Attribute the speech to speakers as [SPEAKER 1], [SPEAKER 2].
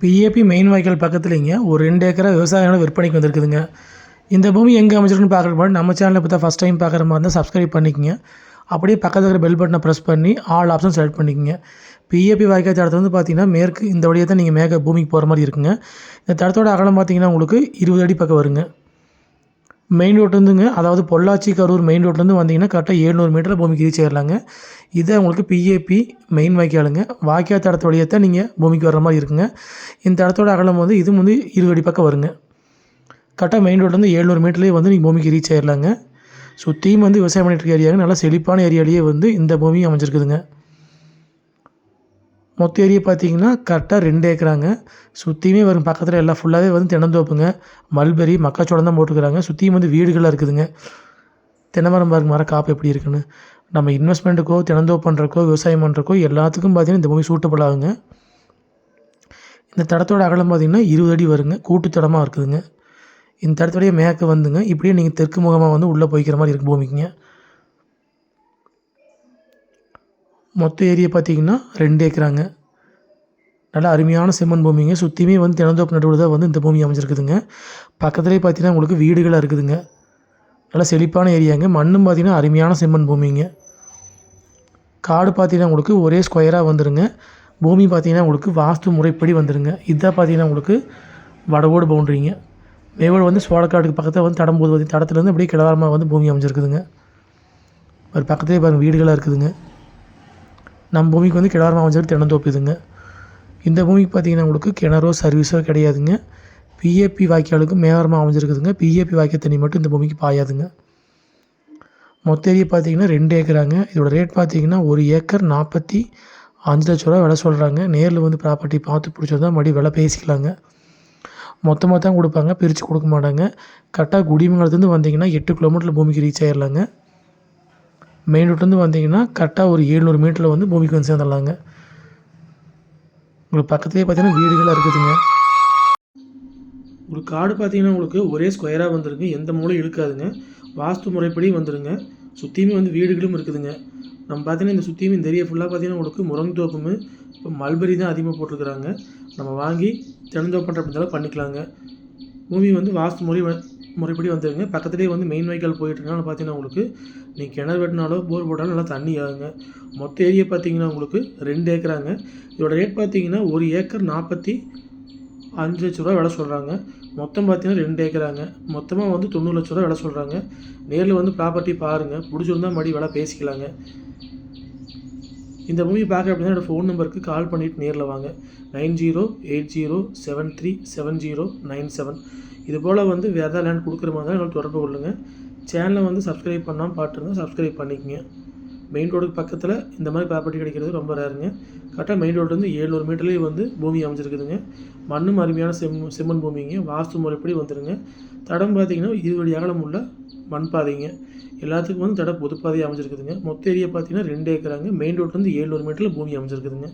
[SPEAKER 1] PAP main வாய்க்கால் பக்கத்துலேங்க. ஒரு ரெண்டு ஏக்கரா விவசாய விற்பனைக்கு வந்திருக்குதுங்க. இந்த பூமி எங்கே அமைச்சிருக்குன்னு பார்க்குற மாதிரி நம்ம சேனலை இப்போ தான் ஃபஸ்ட் டைம் பார்க்குற மாதிரி இருந்தால் சப்ஸ்கிரைப் பண்ணிக்கங்க. அப்படியே பக்கத்தில் இருக்கிற பெல் பட்டனை ப்ரெஸ் பண்ணி ஆல் ஆப்ஷன் செலக்ட் பண்ணிக்கங்க. பிஏபி வாய்க்கால் தடத்தை வந்து பார்த்தீங்கன்னா மேற்கு இந்த வழியாக தான் நீங்கள் மேக பூமிக்கு போகிற மாதிரி இருக்குங்க. இந்த தடத்தோட அகலம் பார்த்தீங்கன்னா உங்களுக்கு இருபது அடி பக்கம் வருங்க. மெயின் ரோட்லேருந்துங்க அதாவது பொள்ளாச்சி கரூர் மெயின் ரோட்லேருந்து வந்தீங்கன்னா கரெக்டாக ஏழ்நூறு மீட்டரில் பூமிக்கு ரீச் ஆயிடலாங்க இது உங்களுக்கு பிஏபி மெயின் வாய்க்காலுங்க. வாய்க்கால் தடத்து வழியாக தான் நீங்கள் பூமிக்கு வர்ற மாதிரி இருக்குங்க. இந்த தடத்தோட அகலம் வந்து இது வந்து இருபடி பக்கம் வருங்க. கரெக்டாக மெயின் ரோட்லேருந்து ஏழ்நூறு மீட்டர்லேயே வந்து நீங்கள் பூமிக்கு ரீச் ஆயிடலாங்க சுற்றியும் வந்து விவசாயம் பண்ணிட்டு இருக்க ஏரியாங்க நல்லா செழிப்பான ஏரியாலேயே வந்து இந்த பூமி அமைஞ்சிருக்குதுங்க. மொத்த ஏரியா பார்த்தீங்கன்னா கரெக்டாக ரெண்டு ஏக்கராங்க. சுற்றியுமே வரும் பக்கத்தில் எல்லாம் ஃபுல்லாகவே வந்து தென்னந்தோப்புங்க. மல்பெரி மக்காச்சோளம் தான் போட்டுக்கிறாங்க சுற்றியும் வந்து வீடுகளாக இருக்குதுங்க. தென்னை மரம் பாருங்க மரம் காப்பு எப்படி இருக்குன்னு. நம்ம இன்வெஸ்ட்மெண்ட்டுக்கோ தினந்தோப்பு பண்ணுறக்கோ விவசாயம் பண்ணுறக்கோ எல்லாத்துக்கும் பார்த்தீங்கன்னா இந்த பூமி சூட்டபிள் ஆகுங்க. இந்த தடத்தோட அகலம் பார்த்திங்கன்னா இருபது அடி வருங்க. கூட்டு தடமாக இருக்குதுங்க. இந்த தடத்துடைய மேற்கு வந்துங்க. இப்படியே நீங்கள் தெற்கு முகமாக வந்து உள்ளே போய்க்கிற மாதிரி இருக்குது பூமிக்குங்க. மொத்த ஏரியா பார்த்தீங்கன்னா ரெண்டு ஏக்கராங்க. நல்லா அருமையான செம்மண் பூமிங்க. சுற்றியுமே வந்து தினந்தோப்பு நடுவில் தான் வந்து இந்த பூமி அமைஞ்சிருக்குதுங்க. பக்கத்துலேயே பார்த்தீங்கன்னா உங்களுக்கு வீடுகளாக இருக்குதுங்க. நல்லா செழிப்பான ஏரியாங்க. மண்ணும் பார்த்தீங்கன்னா அருமையான செம்மண் பூமிங்க. காடு பார்த்தீங்கன்னா உங்களுக்கு ஒரே ஸ்கொயராக வந்துடுங்க பூமி பார்த்தீங்கன்னா உங்களுக்கு வாஸ்து முறைப்படி வந்துடுங்க இதான் பார்த்தீங்கன்னா உங்களுக்கு வடவோடு பவுண்ட்ரிங்க. மேவோடு வந்து சோழக்காட்டுக்கு பக்கத்தில் வந்து தடம்போது வந்து தடத்துலேருந்து அப்படியே கிழவாரமாக வந்து பூமி அமைஞ்சிருக்குதுங்க. ஒரு பக்கத்துலேயே பாருங்கள் வீடுகளாக இருக்குதுங்க. நம்ம பூமிக்கு வந்து கிடாரமாக அமைஞ்சது தென்னந்தோப்பு இதுங்க இந்த பூமிக்கு பார்த்தீங்கன்னா உங்களுக்கு கிணறோ சர்வீஸோ கிடையாதுங்க. பிஏபி வாய்க்காலுக்கு மேவரமாக அமைஞ்சிருக்குதுங்க. பிஏபி வாய்க்கால் தண்ணி மட்டும் இந்த பூமிக்கு பாயாதுங்க. மொத்த ஏரியா பார்த்தீங்கன்னா ரெண்டு ஏக்கராங்க. இதோட ரேட் பார்த்தீங்கன்னா ஒரு ஏக்கர் நாற்பத்தி அஞ்சு லட்ச ரூபா விலை சொல்கிறாங்க நேரில் வந்து ப்ராப்பர்ட்டி பார்த்து பிடிச்சதா மறுபடியும் விலை பேசிக்கலாங்க. மொத்தமாக தான் கொடுப்பாங்க பிரித்து கொடுக்க மாட்டாங்க. கரெக்டாக குடிமங்கலத்துலேருந்து வந்தீங்கன்னா எட்டு கிலோமீட்டரில் பூமிக்கு ரீச் ஆயிடலாங்க மெயின் ரோட்லேருந்து வந்தீங்கன்னா கரெக்டாக ஒரு ஏழ்நூறு மீட்டரில் வந்து பூமிக்கு வந்து சேர்ந்துடலாங்க. உங்களுக்கு பக்கத்துலேயே பார்த்தீங்கன்னா வீடுகளாக இருக்குதுங்க. உங்களுக்கு காடு பார்த்தீங்கன்னா உங்களுக்கு ஒரே ஸ்கொயராக வந்துருங்க எந்த மூலையும் இழுக்காதுங்க. வாஸ்து முறைப்படி வந்துடுங்க சுற்றியுமே வந்து வீடுகளும் இருக்குதுங்க. நம்ம பார்த்தீங்கன்னா இந்த சுற்றியுமே இந்த ஏரியா ஃபுல்லாக பார்த்தீங்கன்னா உங்களுக்கு முருங்கத்தோப்பும் இப்போ மல்பெரி தான் அதிகமாக போட்டிருக்கிறாங்க. நம்ம வாங்கி திறந்தோப்பன்ற பண்ணுற அப்படின்னாலும் பண்ணிக்கலாங்க. பூமி வந்து வாஸ்து முறை முறைப்படி வந்துடுங்க பக்கத்துலேயே வந்து மெயின் வாய்க்கால் போயிட்டுருக்கனால பார்த்தீங்கன்னா உங்களுக்கு நீங்கள் கிணறு வெட்டினாலோ போர் போட்டாலும் நல்லா தண்ணி ஆகுங்க. மொத்த ஏரியா பார்த்தீங்கன்னா உங்களுக்கு ரெண்டு ஏக்கராங்க. இதோட ரேட் பார்த்தீங்கன்னா ஒரு ஏக்கர் நாற்பத்தி அஞ்சு லட்ச ரூபா விலை சொல்கிறாங்க மொத்தம் பார்த்தீங்கன்னா ரெண்டு ஏக்கராங்க. மொத்தமாக வந்து தொண்ணூறு லட்ச ரூபா விலை சொல்கிறாங்க நேரில் வந்து ப்ராப்பர்ட்டி பாருங்கள் பிடிச்சிருந்தா மறுபடியும் விலை பேசிக்கலாங்க. இந்த மூவி பார்க்க அப்படின்னா என்னோடய ஃபோன் நம்பருக்கு கால் பண்ணிவிட்டு நேரில் வாங்க. Nine zero eight zero seven three seven zero nine seven இது போல் வந்து வேறு ஏதாவது லேண்ட் கொடுக்குற மாதிரி தான் என்னோட தொடர்பு கொள்ளுங்கள் சேனலை வந்து சப்ஸ்கிரைப் பண்ணாமல் பார்த்துருந்தா சப்ஸ்கிரைப் பண்ணிக்கங்க. மெயின் ரோடுக்கு பக்கத்தில் இந்த மாதிரி ப்ராப்பர்ட்டி கிடைக்கிறது ரொம்ப ரேருங்க கரெக்டாக மெயின் ரோட்லேருந்து ஏழ்நூறு மீட்டர்லேயே வந்து பூமி அமைஞ்சிருக்குதுங்க. மண்ணும் அருமையான செம் செம்மண் பூமிங்க. வாஸ்து முறைப்படி வந்துடுங்க தடம் பார்த்தீங்கன்னா இருபடி அகலம் உள்ள மண் பாதைங்க எல்லாத்துக்கும் வந்து தட பொதுப்பாதையாக அமைஞ்சிருக்குதுங்க. மொத்த ஏரியா பார்த்தீங்கன்னா ரெண்டு ஏக்கராங்க. மெயின் ரோட்லேருந்து ஏழ்நூறு மீட்டரில் பூமி அமைஞ்சிருக்குதுங்க.